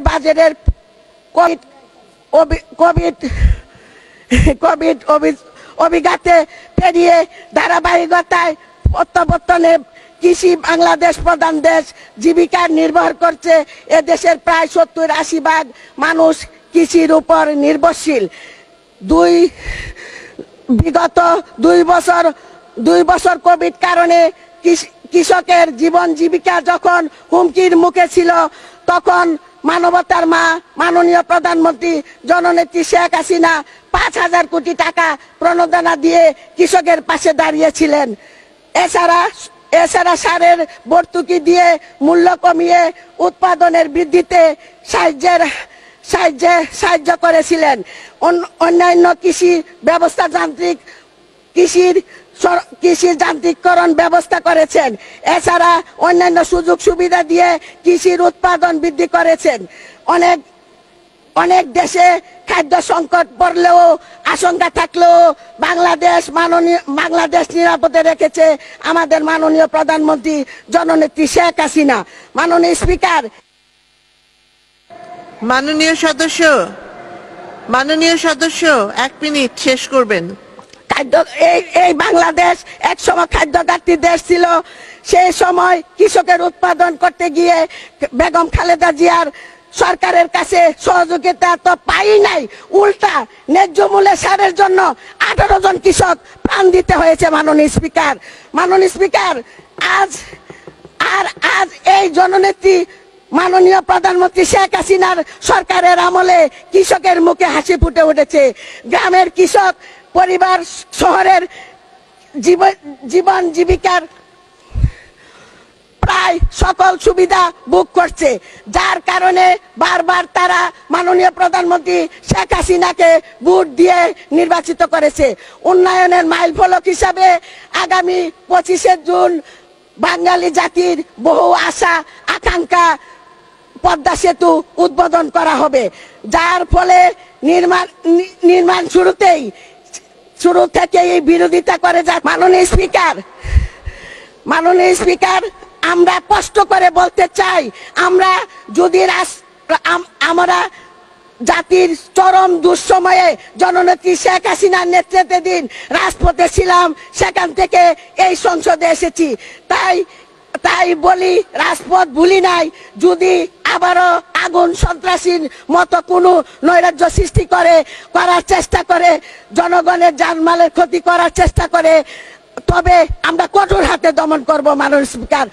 বাজেটের covid covid covid অভি- অভিজ্ঞাতে পেরিয়ে ধারাবাহিকতায় প্রত্যাবর্তনে কৃষি বাংলাদেশ প্রধান দেশ, জীবিকা নির্ভর করছে। এ দেশের প্রায় সত্তর আশি ভাগ মানুষ কৃষির উপর নির্ভরশীল। দুই বিগত দুই বছর দুই বছর কোভিড কারণে কৃষ- কৃষকের জীবন জীবিকা যখন হুমকির মুখে ছিল, তখন মানবতার মা, মাননীয় প্রধানমন্ত্রী জননেত্রী শেখ হাসিনা পাঁচ হাজার কোটি টাকা প্রণোদনা দিয়ে কৃষকের পাশে দাঁড়িয়েছিলেন। এছাড়া এছাড়া সারের ভর্তুকি দিয়ে মূল্য কমিয়ে উৎপাদনের বৃদ্ধিতে সাহায্যের, সাহায্যে সাহায্য করেছিলেন। অন্য- অন্যান্য কৃষি ব্যবস্থা যান্ত্রিক কৃষির কৃষির যান্ত্রিকরণ ব্যবস্থা করেছেন। এছাড়া অন্যান্য সুযোগ সুবিধা দিয়ে কৃষির উৎপাদন বৃদ্ধি করেছেন। অনেক অনেক দেশে খাদ্য সংকট পড়লেও আশঙ্কা থাকলেও বাংলাদেশ মাননীয়, বাংলাদেশ নিরাপদে রেখেছে আমাদের মাননীয় প্রধানমন্ত্রী জননেত্রী শেখ হাসিনা। মাননীয় স্পিকার। মাননীয় সদস্য মাননীয় সদস্য, এক মিনিট শেষ করবেন। খাদ্য, এই এই বাংলাদেশ এক সময় খাদ্য ঘাটতি দেশ ছিল। সেই সময় কৃষকের উৎপাদন করতে গিয়ে বেগম খালেদা জিয়ার সরকারের কাছে সহযোগিতা তো পাই নাই। উল্টা ন্যায্য মূল্যে সারের জন্য আঠারো জন কৃষক প্রাণ দিতে হয়েছে মাননীয় স্পিকার। মাননীয় স্পিকার, আজ, আর, আজ এই জননেত্রী মাননীয় প্রধানমন্ত্রী শেখ হাসিনার সরকারের আমলে কৃষকের মুখে হাসি ফুটে উঠেছে। গ্রামের কৃষক পরিবার, শহরের জীবন জীবিকার প্রায় সকল সুবিধা বুক করছে। যার কারণে বারবার তারা মাননীয় প্রধানমন্ত্রী শেখ হাসিনাকে ভোট দিয়ে নির্বাচিত করেছে। উন্নয়নের মাইল ফলক হিসাবে আগামী পঁচিশে জুন বাঙালি জাতির বহু আশা, আকাঙ্ক্ষা পদ্মা সেতু উদ্বোধন করা হবে। যার ফলে নির্মাণ নির্মাণ শুরুতেই, শুরু থেকেই বিরোধিতা করে যা মাননীয় স্পিকার মাননীয় স্পিকার, আমরা কষ্ট করে বলতে চাই, আমরা যদি আমরা জাতির চরম দুঃসময়ে জননেত্রী শেখ হাসিনার নেতৃত্বে দিন রাজপথে ছিলাম, সেখান থেকে এই সংসদে এসেছি। তাই তাই বলি, রাজপথ ভুলি নাই। যদি আবারও আগুন সন্ত্রাসীর মতো কোনো নৈরাজ্য সৃষ্টি করে, করার চেষ্টা করে, জনগণের জানমালের ক্ষতি করার চেষ্টা করে, তবে আমরা কঠোর হাতে দমন করব মাননীয় স্পিকার